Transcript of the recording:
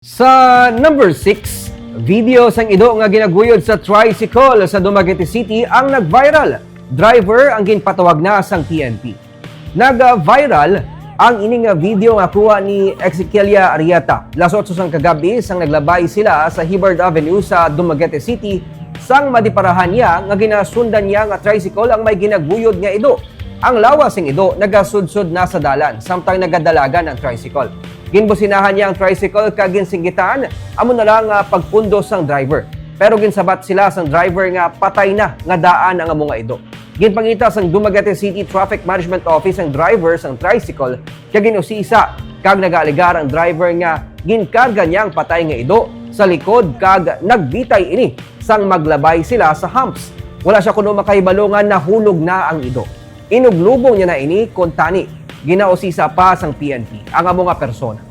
Sa number 6, video sang ido nga ginaguyod sa tricycle sa Dumaguete City ang nag-viral. Driver ang ginpatawag na sang PNP. Nag-viral ang ining video nga kuha ni Exequelia Arieta. Lasot sang kagabi sang naglabay sila sa Hibbard Avenue sa Dumaguete City sang madiparahan niya nga ginasundan niya nga tricycle ang may ginaguyod nga ido. Ang lawas ng ido nagasudsod na sa dalan samtang nagadalagan ang tricycle. Ginbusinahan niya ang tricycle kag ginsinggitan amo na lang nga pagpundo sang driver. Pero ginsabat sila sang driver nga patay na nga daan ang amo nga ido. Ginpangita sang Dumaguete City Traffic Management Office ang driver sang tricycle kag ginusisa kag nagaaligar ang driver nga ginkarga niya ang patay nga ido sa likod kag nagbitay ini sang maglabay sila sa humps. Wala siya kuno makahibalungan na hulog na ang ido. Inuglubong niya na ini kontani. Ginaosisa pa sang PNP ang amo nga persona.